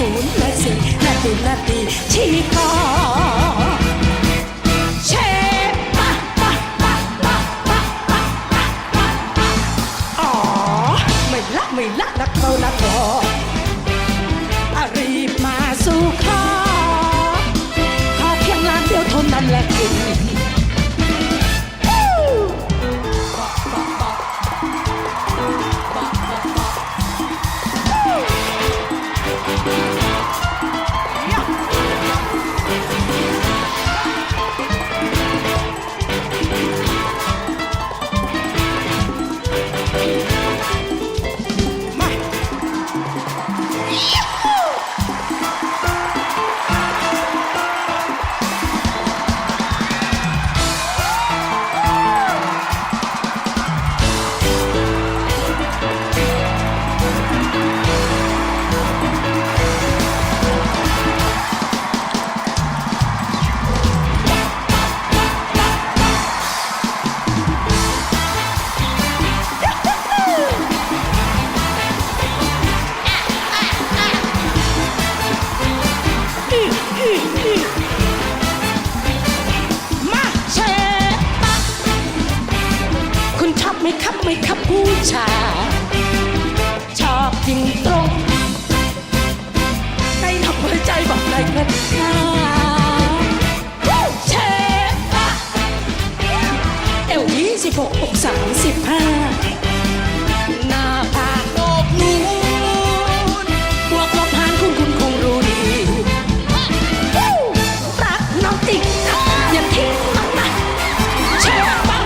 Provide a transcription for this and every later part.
좋은 맛을 나비 나비 칠파 ใจบอกเลยกันเชฟปะเอวยี่สิบหกอกสามสิบห้าหน้าผากโอบนูนบวกลบหารคุณคุณคงรู้ดีรักน้องจริงนะอย่าทิ้งน้องนะเชฟบ้า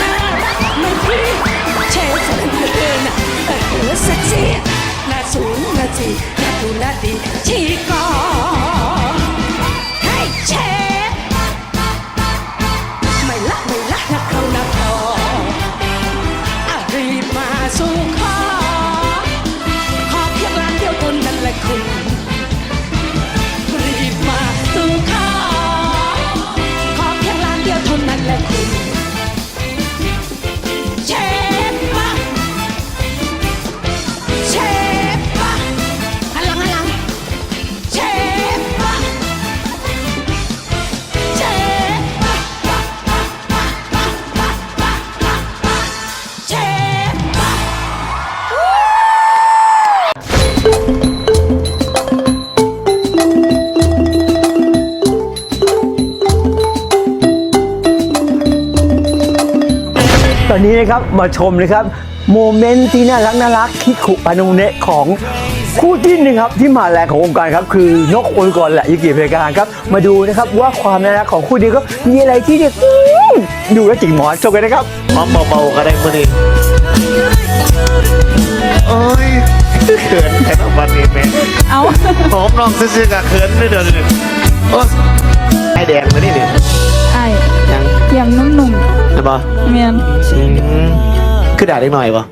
น่ารักไม่พี่เชฟสนเกินนะเออเซ็กซี่หน้าสูงหน้าจีหน้าดูหน้าดีชีก นนี้นะครับมาชมนะครับโมเมนต์ที่น่ารักน่ารักคิคุปานุเนะของคู่ที่หนึ่งครับที่มาแรงของวงการครับคือนกโอยกรและยุกิเพกาครับ มาดูนะครับว่าความน่ารักของคู่นี้ก็มีอะไรที่เนี่ยอื้อดูแล้วจิกหมอนชมกันนะครับหอมเบาๆก็ได้มื่อนี้โอ้ยเขินแค่วันนี้แม่เอาหอมน้องซื่อๆกับเขินด้วยเดี๋ยวนี้โอ้ยไอแดงมานี่นี่ไอ้ยังเยี่ยมนุ่มนะ บอๆเมียนมคือด่าเล็กหน่อยปะ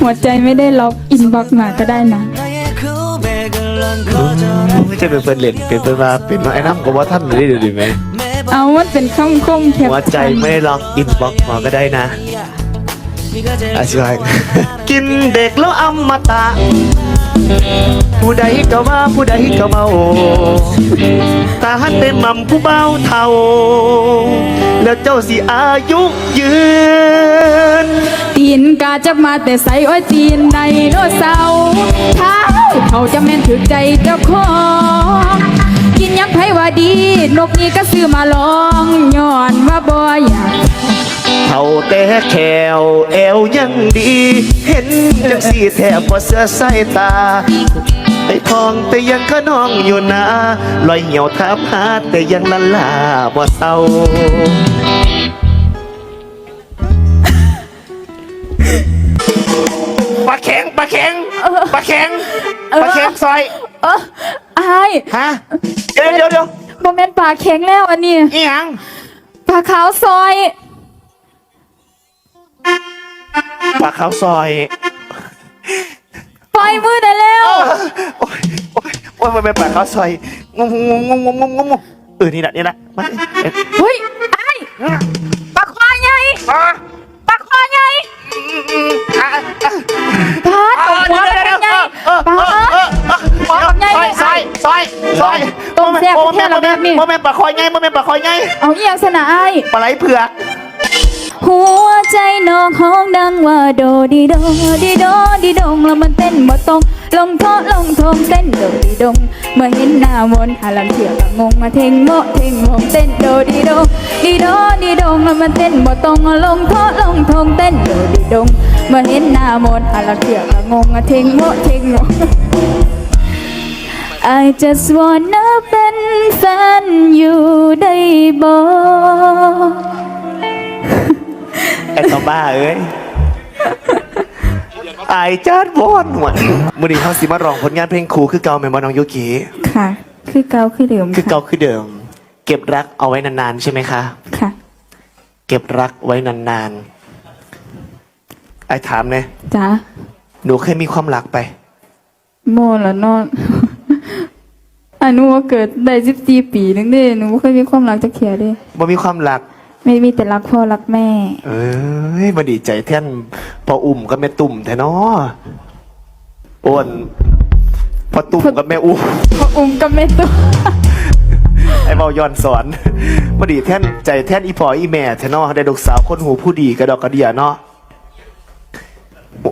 หัวใจไม่ได้ล็อกอินบ็อกมาก็ได้นะไม่ใช่เป็นเพื่อนเล่นเป็นเพื่อนมาเป็นไอ้น้ำกับว่าท่านเลยเดี๋ยวนี้ไหมเอามันเป็นคำคมแคปหัวใจชั่นไม่ได้ล็อกอินบ็อกมาก็ได้นะอาชีพกินเด็กแล้วอมตะ ผู้ใดก็ว่าผู้ใดก็เมาตาหันเป็นมัมผู้เบาเท่า แล้วเจ้าสิอายุยืน ตีนกาจะมาแต่ใส่อ้อยตีนไดโนเสาร์เท้าเขาจะแม่นถึกใจเจ้าของกินยังไผว่าดี นกนี้ก็ซื้อมาลองย้อนว่าบ่อยาก เขาแต่แขวเอวยังดี เห็นจังสีแทบว่าเสื้อสายตาไอ้ทองแต่ยังขนองอยู่นะลอยเหี่ยวทับหาแต่ยังละลาบ่เศร้าปลาแข็งปลาแข็งปลาแข็งปลาแข็งซอย เอออายฮะเดี๋ยวเดี๋ยวเดี๋ยวโมเมนต์ปลาแข็งแล้วอันนี้อีหยังปลาขาวซอย ปลาขาวซอยปล่อยมือได้แล้วโอ้ยโอ้ยโอ้ยมันเป็นปลาขาวซอยงงงงงงงงงงงเออนี่แหละนี่แหละมาดิเอ๊ะเฮ้ยไอ้ปลาควายใหญ่อะปลาควายใหญ่อะอะปลาตกหัวมันเป็นไงปลาซอยซอยซอยซอยซอยต้มแซ่บแค่ละแบบนี้โมเมนต์ปลาคอยไงโมเมนต์ปลาคอยไงเอาเอียงสนะไอ้ปลาไหลเผือก หัวใจน้องห้องดังว่าโดดีโดดีโดดีดงแล้วมันเต้นบ่ตรงลงโทลงทงเต้นโดดีดงเมื่อเห็นหน้ามนต์หาลังเถื่อกงงมาเทงโมเทงโมเต้นโดดีโดดีโดดีดงแล้วมันเต้นบ่ตรงลงโทลงทงเต้นโดดีดงเมื่อเห็นหน้ามนต์หาลังเถื่อกงงมาเทงโมเทงโม I just wanna เป็นแฟนอยู่ได้บ่ บ้าเอ้ยไอ้จัดวอนหวนมือนี้เขาสิมาร้องผลงานเพลงครูคือเก่าแม่นบ่น้องยุกิค่ะ คือเกาคือเดิมคือเก่าคือเดิม เก็บรักเอาไว้นานๆใช่ไหมคะ ค่ะ เก็บรักไว้นานๆไอ้ถามเนี่ยจ้าหนูเคยมีความรักไป โมละนอนอันหนูว่าเกิดได้สิบสี่ปีนึงเด้หนูบ่เคยมีความรักจะเขียเด้บ่มีความรัก ไม่มีแต่รักพ่อรักแม่ เอ้ยมาดีใจแท่นพออุ่มกับแม่ตุ่มแท้เนาะอ้วนพอตุ่มกับแม่อุ้มพ่ออุ้มกับแม่ตัวไอ้เบาย้อนสอนมาดีแท่นใจแท่นอีพออีแม่แท้เนาะได้ลูกสาวคนหูผู้ดีกระดอกกระเดียเนาะ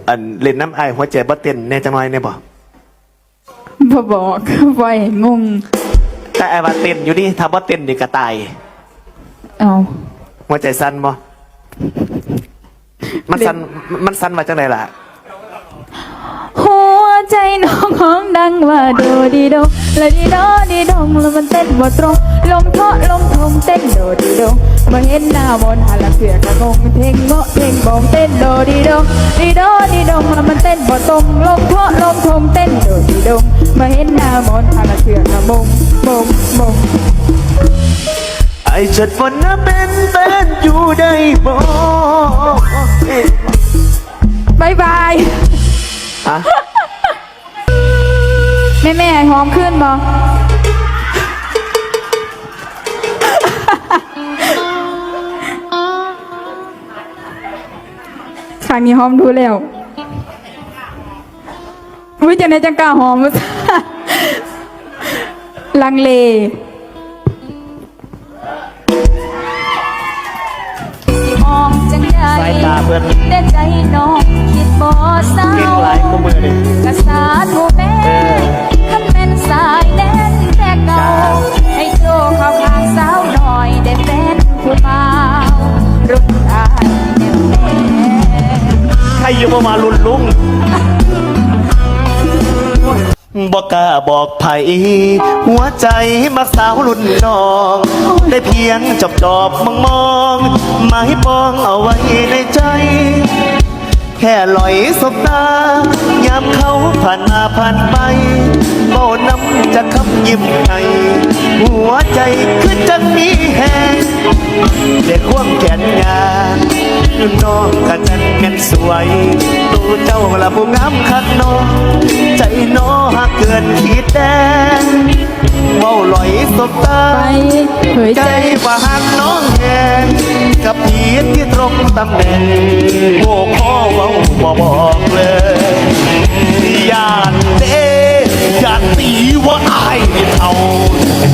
อันเล่นน้ำไอายหัวใจบ่เต้นแน่จังไรเนี่ยบ่ บ่บอกไว้งงแต่ไอ้ว่าเต้นอยู่นี่ถ้าบ่เต้นนี่ก็ตายเอา หัวใจสั่นบ่มันสั่นมันสั่นมาจังไรล่ะ หัวใจน้องห้องดังว่าโดดีโดและดีโดดีดงแล้วมันเต้นบ่ตรง ลมเทาะลมทงเต้นโดดีโดมาเห็นหน้ามนต์หาละเสือกกะงงเทงโงะเทงบงเต้นโดดีโดดีโดดีดงแล้วมันเต้นบ่ตรง ลมเทาะลมทงเต้นโดดีดงมาเห็นหน้ามนต์หาละเสือกกะมงมงมง ไอ้จัดวันน่ะเป็นแฟนอยู่ได้บ่บายบายอะแม่แม่หอมขึ้นบ่ครั้งนี้หอมดูแล้ววิจังไหนจังกล้าหอมวะลังเล นแต่ใจน้องคิดบ่เศร้าเก่งหลายก็มือดิกระสาธุแม่ขันเป็นสายแดนแต่เก่าให้โจเข้าข้างสาวหน่อยได้เป็นผู้บ่าวรุ่นอายแน่ใครอยู่มามาลุนลุง บอกกล้าบอกไผหัวใจมักสาวรุ่นน้อง ได้เพียงจอบจอบมองมองหมายปองเอาไว้ในใจ แค่ลอยสบตายามเขาผ่านมาผ่านไปเบาน้ำจะคำยิ้มให้หัวใจคือจังมีแหงเด็กควงแขนยา งน้องกะจันแม่นสวยตูเจ้าละผู้งามคักน้องใจน้อหักเกินขีดแดงเว้าลอยสบตาไปเผยใจใจว่าหักน้องแหงกับพีที่ตรงตำแหน่งโอ้พ่อเว่าบ่บอกเลยยานเด้ยานตีว่าอายนี่เท่า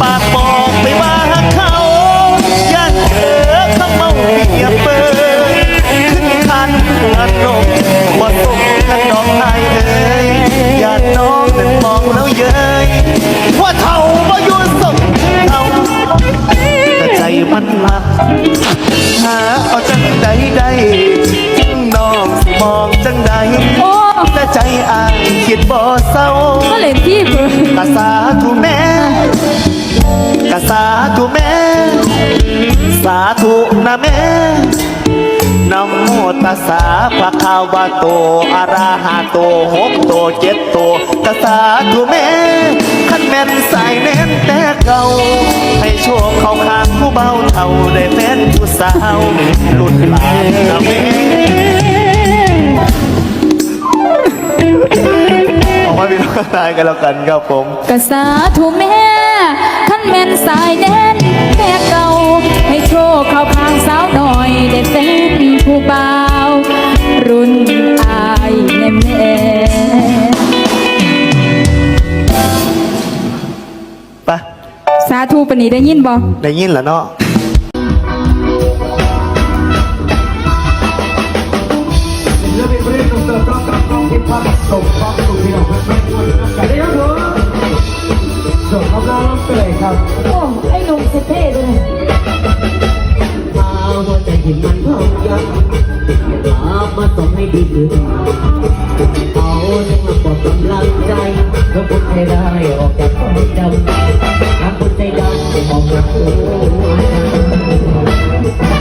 ปากบอกไปว่าเขายานเกิด โตอะระหะโตหกโตเจ็ดโตกสาธุแม่ขันแม่นสายแน่นแต่เก่าให้โชคเข้าข้างผู้เบาเท่าได้แฟนผู้สาวรุ่นหลานนะแม่ออกมาเป็นน้องนายกันแล้วกันครับผมกะสาธุแม่ขันแม่นสายแดนแม่เก่าให้โชคเข้าข้างสาวหน่อยได้เป็นผู้บ่าว รุ่นอายแน่แม่ไปสาธุปานนี้ได้ยินบ่ได้ยินแล้วเนาะโอ้ไอ้หนุ่มเท่ๆด้วยมาหัว ใจที่มันพองยับมามาส่งให้ดีขึ้นเอาให้มาบอกกำลังใจเพื่อคนให้ได้ออกจากความจำถ้าคนใจดำองกจากหัว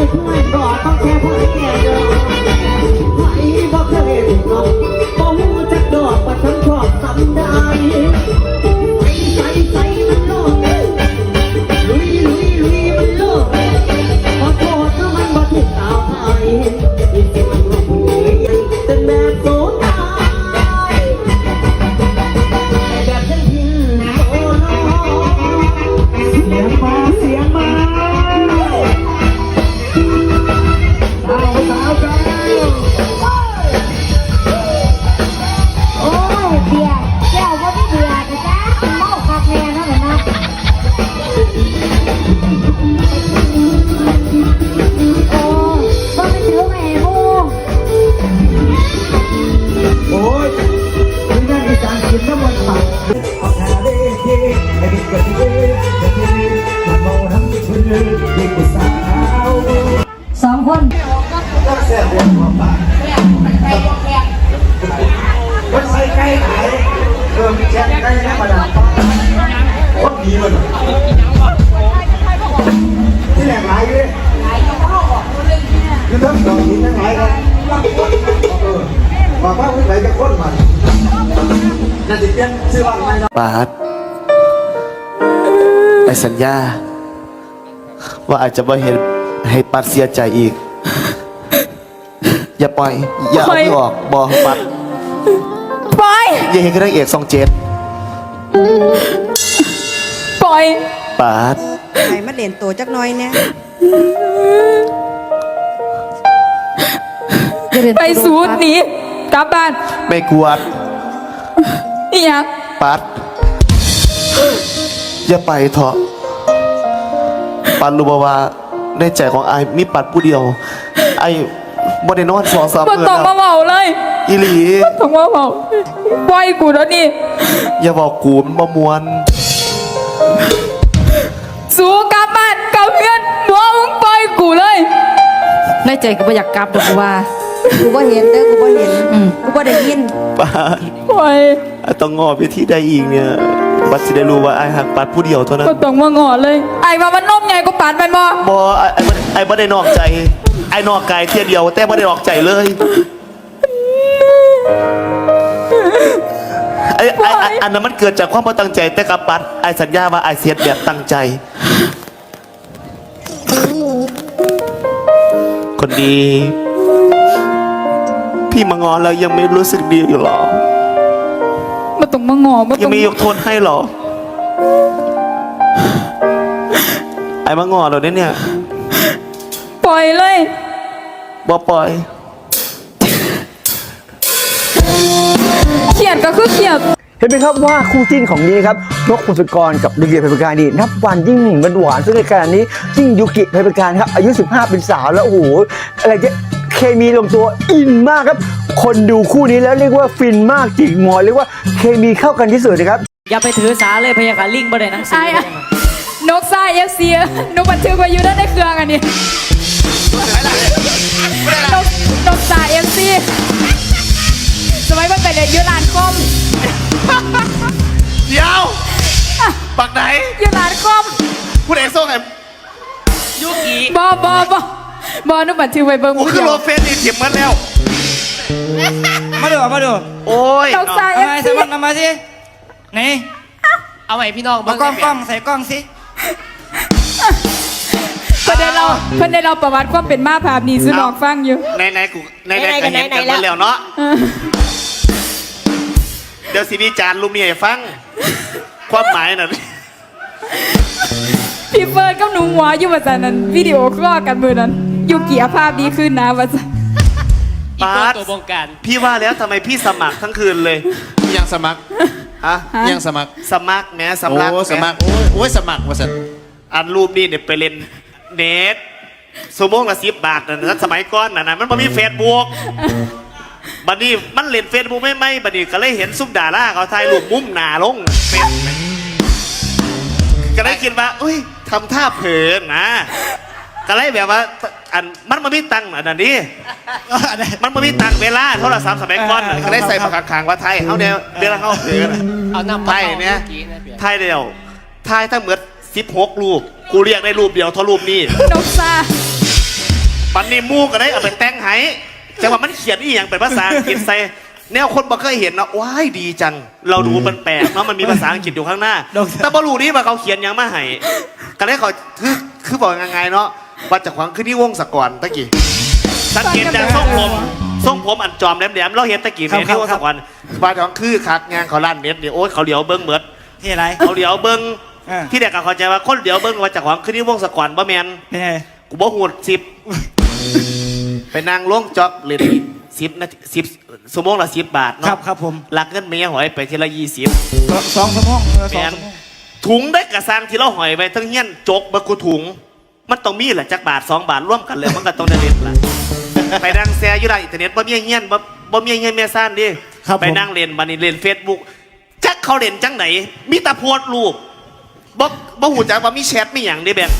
ต็ม เออมีแช่ไก่ธรรมดาโคตรดีมันที่แหลกหลายอยู่เลยคือทั้งสองทีทั้งหลายครับบอกว่าผู้ใดจะค้นมันน่าจะเปลี่ยนชื่อบ้านใหม่นะปาดไอสัญญา ว่าอาจจะไม่เห็นให้ปัดเสียใจอีก อย่าปล่อย อย่าเอาที่ออกบอกปัด อยอย่าเห็นกระเอกสองเจ็ดปล่อย ปาดให้มาเล่นตัวจักหน้อยเนี่ยไปสูดหนีกลับบ้านไม่กวดอีหยังปัดอย่าไปเถอะปัดรู้บ่ว่าในใจของไอ้ายมีปัดผู้เดียวไอ้บ่ได้นอนสองสามบ่เดือนต้องมาแล้วเมาเลย อีหลี ต้องมาเมาปล่อยกูแล้วนี่อย่าบอกกูมันบ่มวน สู้กลับบ้านกลับเพื่อนหัวมึงปล่อยกูเลย ในใจก็บ่อยากกลับดอกกูว่า กูบ่เห็นเด้อกูบ่เห็นกูบ่ได้ยินปาดปล่อยไอ้ต้องงอไปที่ใดอีกเนี่ยปัดสิได้รู้ว่าไอ้หักปัดผู้เดียวเท่านั้นก็ต้องมางอเลย ไอ้มามันนมใหญ่กูปานมันบ่บอไอ้ไอ้บ่ไอ้บ่ได้นอกใจ ไอ้นอกกายเที่ยเดียว แต่บ่ได้นอกใจเลย ไอ้ไอ้ไอ้อันนั้นมันเกิดจากความบ่ตั้งใจ แต่กับปัดไอ้สัญญาว่าไอ้เสียดแบบตั้งใจ คนดี พี่มางอนแล้วยังไม่รู้สึกดีอยู่หรอ มาต้องมางอมายัต้องงไม่ยกโทษให้หรอ ไอ้มางอนเราเนี่ยปล่อยเลยบ่ปล่อย ยดก็คือเขียดเห็นไหมครับว่าคู่จิ้นของนี้ครับนกพงศกรกับลิเดียเพปการนี่นับวันยิ่งมันหวานซึ่งในขณะนี้ยิ่งยุกิเพปการครับอายุ 15 เป็นสาวแล้วโอ้โหอะไรจะเคเคมีลงตัวอินมากครับ คนดูคู่นี้แล้วเรียกว่าฟินมากจิกหมอนเรียกว่าเคมีเข้ากันที่สุดนะครับ อย่าไปถือสาเลยพยาค่ะลิงบ่ได้หนังสืไอ้ออะนกซ่าเอฟซีนกบันทึกไว้อยู่ด้านในเครื่องอันนี้นกนกซ่าเอฟซี ปักไหนอยูร้านคอมผู้ใดส่งไงยุกิบอบอบอบอนกบันทึกไว้เบิ่งกูผู้ขึ้เดีนยวรถเฟสนี่เถียมมันแล้ว มาดูมาดูโอ้ยนกซ่าเอเอาฟไอ้สซีมัครนำมาสิไหนเอาไว้พี่น้องเอากล้องกล้องใส่กล้องสิเพื่อนได้เราเพื่อนได้เราประวัติความเป็นมาภาพนี้สุนอกฟังอยู่ในในกูในในก็เห็นกันมาแล้วเนาะเดี๋ยวสิมีจานลุมนี่ให้ฟัง ความหมายน่ะพี่เฟิร์นกับหนูหัวอยู่ว่าจันนั้นวิดีโอคลอกันมือนั้นอยู่เกียร์ภาพดีขึ้นนะว่าจันอีกตัวปาร์ตตัวบงการพี่ว่าแล้วทำไมพี่สมัครทั้งคืนเลยยังสมัครฮะยังสมัครสมัครแหม้สำลักโอ้สมัครโอ้ยโอ้ยสมัครว่าสันอันรูปนี่เนี่ยไปเล่นเน็ตสมงละสิบบาทนะนะสมัยก่อนนะนะมันไม่มีเฟซบุ๊กบัดนี้มันเล่นเฟซบุ๊กไม่ไม่บัดนี้ก็เลยเห็นซุปดาราเขาถ่ายรูปมุมหนาลงเฟซ ก็เลยคิดว่าอุ้ยทำท่าเผลอนะก็เลยแบบว่าอันมันไม่มีตังค์อันนี้มันไม่มีตังค์เวลาโทรศัพท์สมัยก่อนน่ะก็ได้ใส่ปากขางๆว่าไทยเขาเนี่ยเวลาเขาเผลอน่ะเอานำไทยเนี่ยมื่อกี้ะเปียไทยเดียวไทยถ้าเหมือนสิบหกรูปกูเรียกได้รูปเดียวเท่ารูปนี้นกซาปันนี้มูก็ได้เอาไปแต่งให้จังหวะมันเขียนอีหยังเป็นภาษาอังกฤษใส่ แนวคนบ่เคยเห็นนะว้ายดีจัง เราดูมันแปลกเนาะมันมีภาษาอังกฤษอยู่ข้างหน้า แต่บ่รู้นี่ว่าเขาเขียนหยังมาให้ก็ได้เขาคือคือบอกยังไงเนาะว่าจากขวางคือที่วงสะกอนตะกี้สังเกตจากทรงผมทรงผมอันจอมแหลมๆเราเห็นตะกี้แม่ที่วงสะกอนว่าจากคือคักงานเขาลั่นเน็ตเนี่ยโอ้ยเขาเดี๋ยวเบิ้งเหมือดที่อะไรเขาเดี๋ยวเบิ้งเออที่เด็กก็เข้าใจว่าคนเดี๋ยวเบิ้งว่าจากของขึ้นที่วงสะกอนบ่แมนเป็นไงกูบ่หูดสิบไปนั่งลงจ็อบเลย สิบนาทีสิบสมงละสิบบาทครับเนาะครับผม หลักเงินเมียหอยไปทีละยี่สิบสองสองสมองเออสแมองนสมองถุงได้กระซังที่เราหอยไปทั้งเงี้ยนจกบักกูถุง มันต้องมีแหละจักบาทสองบาทร่วมกันเลยมันก็ต้องได้เล่นละไปนั่งแซ่อยู่ในอินเทอร์เน็ตบ่มีเงี้ยนบ่บ่มีเงี้ยนเมียซ่านดิครับผม ไปนั่งเล่นบันนี้เล่นเฟซบุ๊กจักเขาเล่นจังไหนมีแต่โพสต์รูปบ่บ่หูจักว่ามีแชทมีหยังดิแบง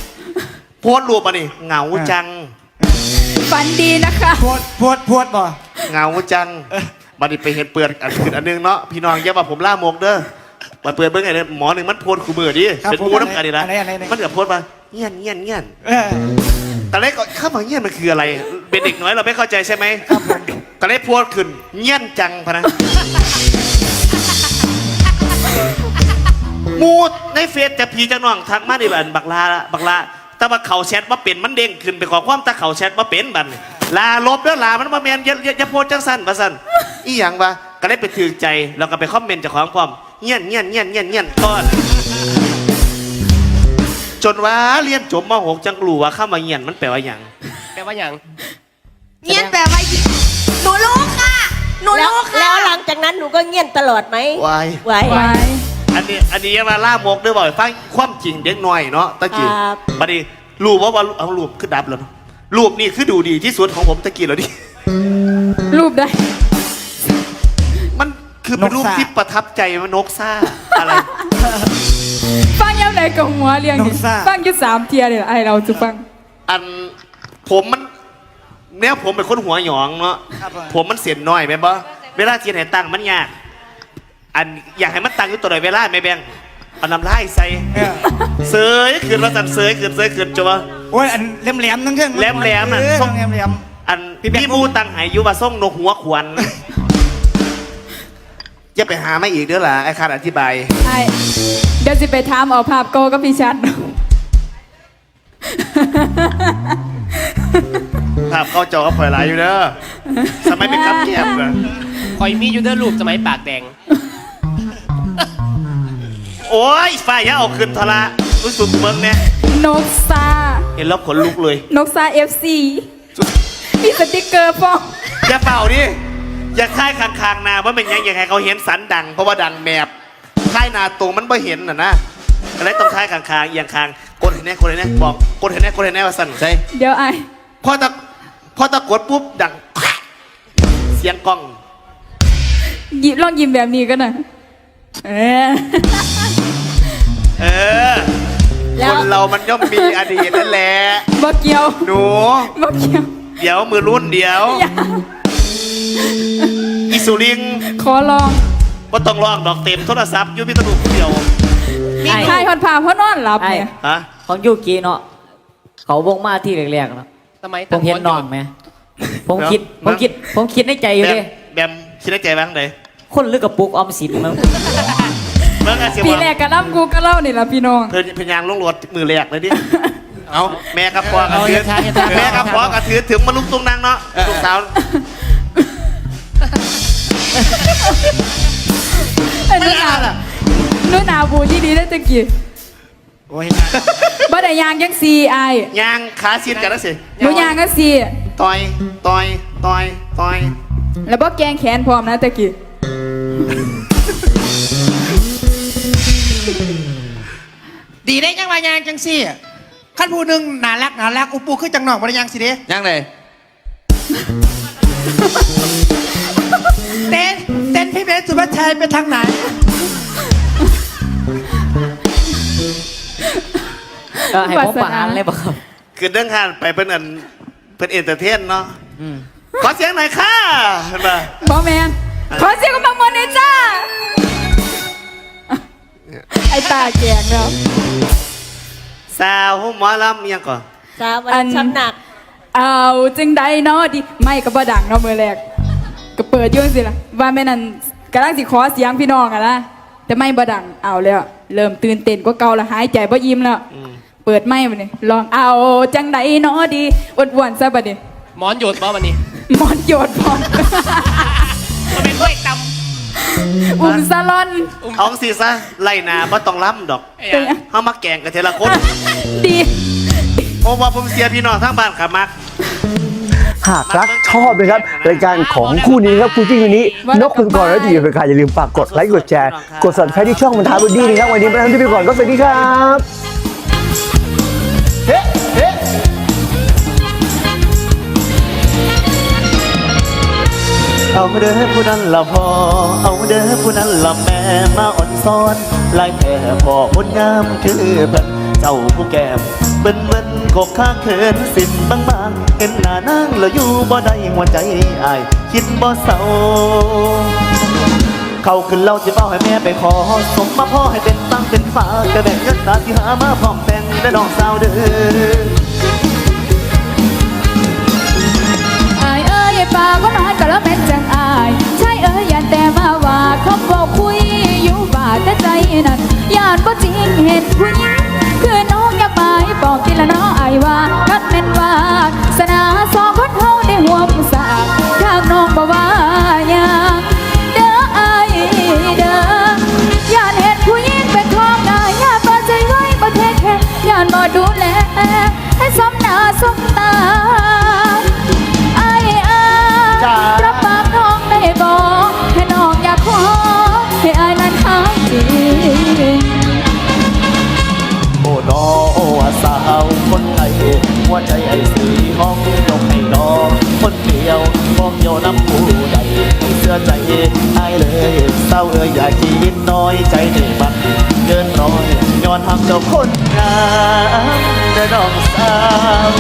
โพสต์รูปอันนี้เหงาจัง ฝันดีนะคะ พวดพวดพวดบ่ เหงาจังบันนี้ไปเห็นเปิดอันขึ้นอันหนึงเนาะพี่น้องอย่าว่าผมล่ามกเด้อมาเปิดเบิ่งไอ้เนี่ยหมอหนึ่งมันโพสต์คู่มือดิครับเป็นผมหมูน้ำกันนี่ละอันไหนอันไหนอันไหน มันเกิดโพสต์มาเงี้ยนเงี้ยนเงี้ยนเออ ตอนแรกก็ข้ามาเงี้ยนมันคืออะไร เป็นเด็กน้อยเราไม่เข้าใจใช่ไหมตอนแรกโพสต์ขึ้นเงี้ยนจังพะนะมูดในเฟซจะพีจะน้องทักมาดิบันบักลาบักลา แต่ว่าเขาแชทว่าเป็นมันเด้งขึ้นไปขอความแต่เขาแชทว่าเป็นบันลาลบแล้วลามันมาแมนอย่าอย่าอย่าโพสต์จังสั้นมาสั้นอีหยังวะก็ได้ไปถือใจแล้วก็ไปคอมเมนต์จากของความเงี้ยนเงี้ยนเงี้ยนเงี้ยนเงี้ยนก้อน จนว่าเรียนจบมหกจังรู้ว่าข้ามาเงียนมันแปลว่าอย่างแปลว่าอย่าง เงียนแปลว่าหนูรู้ค่ะ หนูแล้วรู้ค่ะ แล้วหลังจากนั้นหนูก็เงียบตลอดไหมวายไหวไว้ อันนี้อันนี้มาล่ามกด้วยบ่อยฟังความจริงเด็กน้อยเนาะตะกี้ครับ บัดนี้รูปว่าว่าเอารูปขึ้นดับแล้วเนาะรูปนี่คือดูดีที่สุดของผมตะกี้แล้วดิรูปได้ มันคือเป็นรูปที่ประทับใจมันนกซ่าอะไร ฟังยังไงกับหัวเรียงนี่ฟังอยุสามเทียเลยไอเราจะฟัง อันผมมันเนี่ยผมเป็นคนหัวหยองเนาะครับผมผมมันเสียนน้อยแม่นบ่เวลาเจียนให้ตังค์มันยาก อันอยากให้มันตังค์อยู่ตัวใดเวลาไม่แบ่งเอาน้ำลายใส่เออ เสยขึ้นมาสั่นเสยขึ้นเสยขึ้นจัวโอ้ยอันแหลมแหลมๆทั้งเครื่องแหลมๆน่ะ เออส่งแหลมแหลม อันพี่แบงค์ พี่มูตังหายอยู่ว่าส่งนกหัวขวัญอย่าไปหามาอีกเด้อล่ะไอ้คาดอธิบายไอเดี๋ยวสิไปถามเอาภาพโกกับพี่ชัด ภาพเข้าจอก็ปล่อยหลายอยู่เด้อสมัยเป็นกับแก้มนะ คอยมีอยู่เด้อรูปสมัยปากแดง โอ้ยฝ่ายอย่าเอาขึ้นทละรู้สึกเบิ่งเนี่ยนกซา เห็นแล้วขนลุกเลย นกซาเอฟซีมีสติกเกอร์ฟองอย่าเป่าดิอย่าค่ายคางๆนาว่าเป็นหยังอยากให้เขาเห็นสันดัง เพราะว่าดังแมบค่ายนาตรงมันไม่เห็นน่ะนะอะไรต้องค่ายคางๆเอียงคางกดเห็นแน่กดเห็นแน่บอกกดเห็นแน่กดเห็นแน่ว่าสั่นใช่เดี๋ยวไอพอตะพพอตะกดปุ๊บดัง เสียงกล้อง ยิ้มลองยิ้มแบบนี้ก็หน่อยเออ เออ แล้คว นเรามันย่อมมีอดีตนั่นแหละบ่เกี่ยวหนู บ่เกี่ยวเดี๋ยวมือรุ่นเดี๋ยว อย่าอีสุริงขอลองก็ต้องลองดอกเต็มโทรศัพท์อยูพิตนุเดียวมีใครคนพาเพราะนอนหลับเนี่ยฮะ ของยูกีเนาะเขาวงมาที่แรกๆเนาะสมัยผมเห็นน้องไหมผมคิดผมคิดผมคิดในใจอยู่แบดิมแบมคิดในใจบ้างเลยคนลึกกับปุกออมสินมั้ง เมื่อไงเสียปีว่าแรกกระน้ำกูก็เล่านี่ละพี่น้องเธอพยางลงรถมือแรกเลยดิ เอาแม่กับพ่อกระเอาถืออย่าช้าอย่าช้า แม่กับพ่อกระถือถึงมาลุกตรงนั่งเนาะลูกสาวไอ้นุ่นหนานุ่นหนาบูที่ดีได้ตะกี้โอ้ยบ่ได้ยางยังซีไอายยางขาซีดกันแล้วสิหนูยางก็ซีต่อยต่อยต่อยต่อยแล้วบ่แกงแขนพร้อมนะตะกี้ ดีได้ยังวายางจังสิขั้นผู้หนึ่งน่ารักน่ารักอุปูคือจังหนอกบริยังสิเด้ยังเลยเต้นเต้นพี่เบสสุภาชัยไปทางไหน เออให้ผมประหารเลยบ่ครับ คือเรื่องขานไปเป็นอันเป็นเอนเตอร์เทนเนาะขอเสียงหน่อยค่ะเห็นปะบอแมนขอเสียงกำลังมนเลยจ้า ไอ้ตาแกงแล้วสาวหมอลำยังก่อนสาวอันช้ำหนัก เอาจึงใดเนาะดิไม่ก็บ่ดังเนาะมือแรกก็เปิดอยุ่จังสิล่ะว่าแม่นั่นกำลังสิขอเสียงพี่น้องอะนะแต่ไม่บ่ดังเอาแล้ว เริ่มตื่นเต้นก็เก่าละหายใจบ่ยิ้มแล้วเปิดไม่มาเนี่ยลองเอาจังใดเนาะดีอดวนซะบัดนี้หมอนโยดบ่วันนี้ หมอนโยดพร้อมมันเป็นด้วยต อุ้มซาลอน เอาสิซะไล่หนาบ่ต้องล้ำดอกำไอ้หยัง เฮามาแก่งกันเทละคนดี เพราะว่าผมเสียพี่น้องทั้งบ้านขามัก หากรักชอบนะครับรายการของคู่นี้ครับคู่จิ้นคู่นี้ นกคุณกรและจีเป็นใครอย่าลืมฝากกดไลค์กดแชร์กด subscribe ที่ช่องมันท้าบดดี้นะครับวันนี้ไปทำที่ไปก่อนก็สวัสดีครับเฮ้ เอาเด้อผู้นั้นละพอ เอาเด้อผู้นั้นละแม่มาอ่อนซ้อนลายแผ่พอมดงามคือเพิ่นเจ้าผู้แก้มเบิ้นเบิ้นกบข้าเขินสิ้นบางบางเห็นหน้านางแล้วอยู่บ่ได้หัวใจอายคิดบ่เศร้าเขาขึ้นเล่าจะเป้าให้แม่ไปขอ สมมาพ่อให้เป็นตั้งเป็นฟ้ากระแบ่งเงินตาที่หามาพร้อมแต่งได้ดอกสาวเด้ออ ก็น้อยก็แล้วเป็นจังอาย ใช่เอ้ยอย่าแต่มาว่าเขาบอกคุยอยู่บ่าแต่ใจนั่นยานบ่จริงเห็นผู้หญิงคือน้องอย่าไปบอกทีละน้ออายว่าคัดแม่นว่าสนาสองคนเฮาได้ห่วมสากทางน้องบ่ว่าหยังเด้ออายเด้อยานเห็นผู้หญิงเป็นของนายยานบ่ใจไว้บ่เทแค่ยานบ่ดูแลให้สมหน้าสมตา ยวมองโยน้ำผู้ใดให้เสื้อใจไอ้เลยเศร้าเอ้ยอย่าคิดน้อยใจในมันเกินร้อยย้อนทำเจ้าคนงามเด้อน้องสาว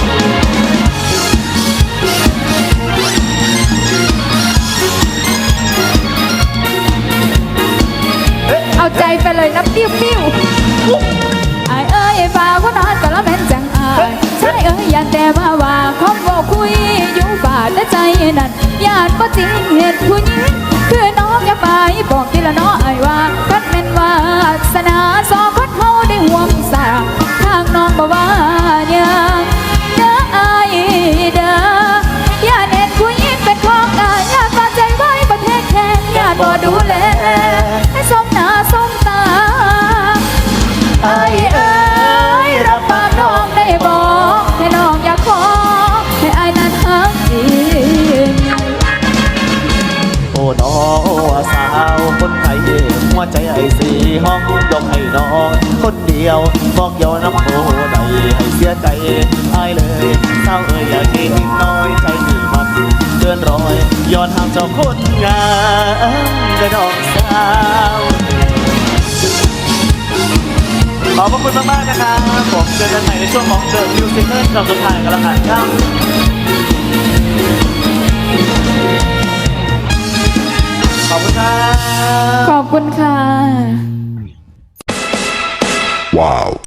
เอาใจไปเลยนะปิ้วปิ้วไอ้เอ้ยบ่าวก็นอนก็ละแม่นจังอายใช่เอ้ยอย่าแต่มาว่าเขาบอกคุยอยู่ บ่าและใจนั่นญาติบ่จริงเหตุผู้หญิงคือ น้อง คนเดียวบอกเยาน้ำโพใดให้เสียใจอายเลยสาเอ้ยอย่าคิดน้อยใจหนีกินร้อยย้อนหางเจ้าคนงามกระดองสาวขอบพระคุณมากๆนะครับผมเจอกันใหม่ในช่วงของเดอะมิวสิคเกับสุดท้ายกันแล้วกันครับขอบคุณครับขอบคุณค่ะ Wow.